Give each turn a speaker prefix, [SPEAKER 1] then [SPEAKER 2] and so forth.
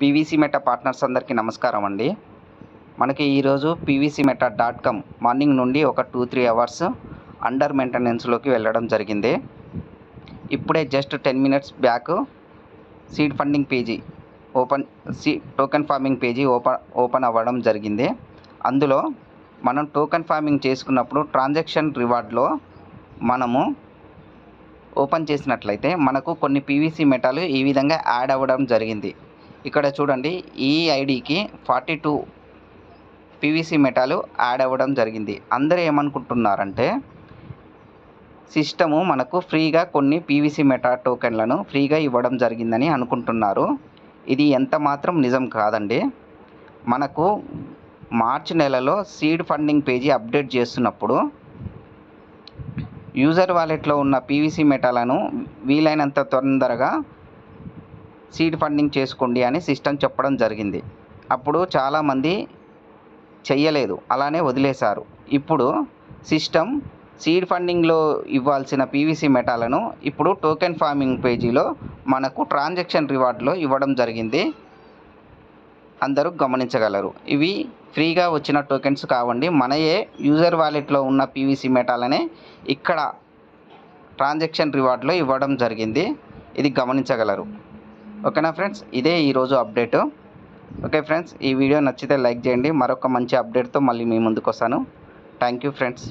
[SPEAKER 1] PVC meta partners అందరికీ నమస్కారం అండి. మనకి ఈరోజు PVC meta dot com morning నుండి ఒక టూ త్రీ అవర్స్ అండర్ మెయింటెనెన్స్లోకి వెళ్ళడం జరిగింది. ఇప్పుడే just ten minutes back seed funding page open see token farming page open open అవ్వడం జరిగింది. అందులో మనం టోకెన్ ఫార్మింగ్ చేసుకున్నప్పుడు ట్రాన్సాక్షన్ రివార్డ్లో మనము ఓపెన్ చేసినట్లయితే మనకు కొన్ని పీవీసీ మెటాలు ఈ విధంగా యాడ్ అవ్వడం జరిగింది. ఇక్కడ చూడండి ఈ ఐడికి ఫార్టీ టూ పీవీసీ మెటాలు యాడ్ అవ్వడం జరిగింది. అందరూ ఏమనుకుంటున్నారంటే సిస్టము మనకు ఫ్రీగా కొన్ని పీవీసీ మెటా టోకెన్లను ఫ్రీగా ఇవ్వడం జరిగిందని అనుకుంటున్నారు. ఇది ఎంత మాత్రం నిజం కాదండి. మనకు మార్చి నెలలో సీడ్ ఫండింగ్ పేజీ అప్డేట్ చేస్తున్నప్పుడు యూజర్ వాలెట్లో ఉన్న పీవీసీ మెటాలను వీలైనంత తొందరగా సీడ్ ఫండింగ్ చేసుకోండి అని సిస్టమ్ చెప్పడం జరిగింది. అప్పుడు చాలామంది చెయ్యలేదు అలానే వదిలేశారు. ఇప్పుడు సిస్టమ్ సీడ్ ఫండింగ్లో ఇవ్వాల్సిన పీవీసీ మెటాలను ఇప్పుడు టోకెన్ ఫార్మింగ్ పేజీలో మనకు ట్రాన్సాక్షన్ రివార్డ్లో ఇవ్వడం జరిగింది. అందరూ గమనించగలరు. ఇవి ఫ్రీగా వచ్చిన టోకెన్స్ కావండి. మనయే యూజర్ వాలెట్లో ఉన్న పీవీసీ మెటాలనే ఇక్కడ ట్రాన్సాక్షన్ రివార్డ్లో ఇవ్వడం జరిగింది. ఇది గమనించగలరు. ఓకేనా ఫ్రెండ్స్? ఇదే ఈరోజు అప్డేట్. ఓకే ఫ్రెండ్స్ ఈ వీడియో నచ్చితే లైక్ చేయండి. మరొక మంచి అప్డేట్తో మళ్ళీ మీ ముందుకు వస్తాను థ్యాంక్ యూ ఫ్రెండ్స్.